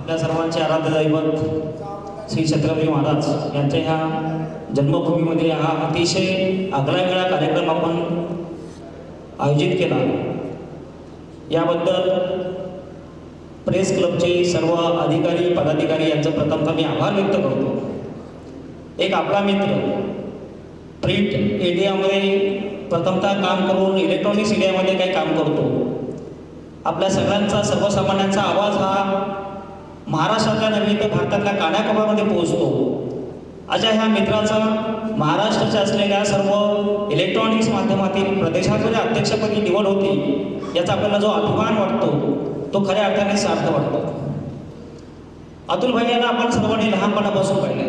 आपल्या सर्वांचे आराध्य दैवत श्री छत्रपती महाराज यांच्या ह्या जन्मभूमीमध्ये हा अतिशय आगळा वेगळा कार्यक्रम आपण आयोजित केला. याबद्दल प्रेस क्लबचे सर्व अधिकारी पदाधिकारी यांचं प्रथमतः मी आभार व्यक्त करतो. एक आपला मित्र प्रिंट एरियामध्ये प्रथमतः काम करून इलेक्ट्रॉनिक्स एरियामध्ये काही काम करतो. आपल्या सगळ्यांचा सर्वसामान्यांचा आवाज हा महाराष्ट्रातल्या भारतातल्या कानाकोपामध्ये पोहोचतो. अशा ह्या मित्राचा महाराष्ट्राच्या असलेल्या सर्व इलेक्ट्रॉनिक्स माध्यमातील प्रदेशाच्या अध्यक्षपदी निवड होती याचा आपल्याला जो अभिमान वाटतो तो खऱ्या अर्थाने सार्थ वाटतो. अतुल भाई यांना आपण सर्वांनी लहानपणापासून पाहिले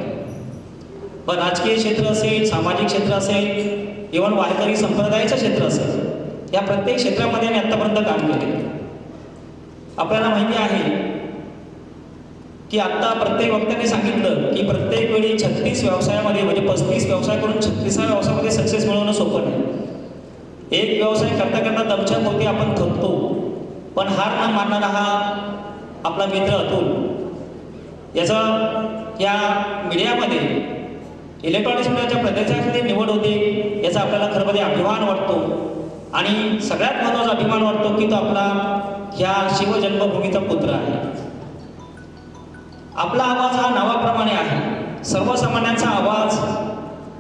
पण राजकीय क्षेत्र असेल सामाजिक क्षेत्र असेल इव्हन वारकरी संप्रदायाचं क्षेत्र असेल या प्रत्येक क्षेत्रामध्ये यांनी आत्तापर्यंत काम केले आपल्याला माहिती आहे की आत्ता प्रत्येक वक्त्याने सांगितलं की प्रत्येक वेळी छत्तीस व्यवसायामध्ये म्हणजे पस्तीस व्यवसाय करून छत्तीसा व्यवसायामध्ये सक्सेस मिळवणं सोपं नाही. एक व्यवसाय करता करता दमछाक होते आपण थकतो. पण हार न मानणारा हा आपला मित्र अतुल. याचा या मीडियामध्ये इलेक्ट्रॉनिक्स मीडियाच्या प्रदेशामध्ये निवड होते याचा आपल्याला खरंमध्ये अभिमान वाटतो. आणि सगळ्यात महत्त्वाचा अभिमान वाटतो की तो आपला ह्या शिवजन्मभूमीचा पुत्र आहे. आपला आवाज हा नावाप्रमाणे आहे. सर्वसामान्यांचा आवाज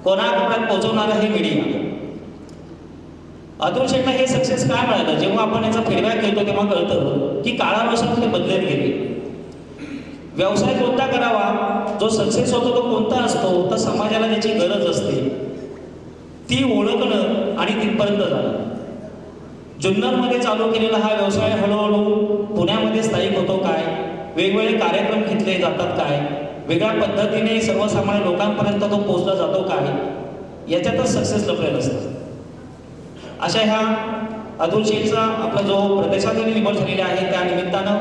कोणाकोणात पोहोचवणारा हे मीडिया अतुल शेटला हे सक्सेस काय मिळालं? जेव्हा आपण याचा फीडबॅक घेतो तेव्हा कळतं की काळानुसार ते बदलत गेले. व्यवसाय कोणता करावा? जो सक्सेस होतो तो कोणता असतो? तर समाजाला त्याची गरज असते. ती ओळखणं आणि तिथपर्यंत जाणं. जुन्नरमध्ये चालू केलेला हा व्यवसाय हळूहळू पुण्यामध्ये स्थायिक होतो. वेगवेगळे कार्यक्रम घेतले जातात काय? वेगळ्या पद्धतीने सर्वसामान्य लोकांपर्यंत तो पोहोचला जातो काय? याच्यातच सक्सेस लपलेलं असतं. अशा ह्या अतुल शेखचा आपला जो प्रदेशातील निवड झालेला आहे त्या निमित्तानं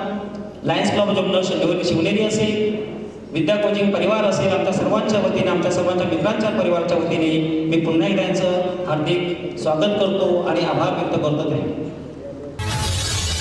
लायन्स क्लब जमलं शिवनेरी शिवनेरी असेल विद्या कोचिंग परिवार असेल आमच्या सर्वांच्या वतीने आमच्या सर्वांच्या मित्रांच्या परिवाराच्या वतीने मी पुन्हा एकदा यांचं हार्दिक स्वागत करतो आणि आभार व्यक्त करतो ते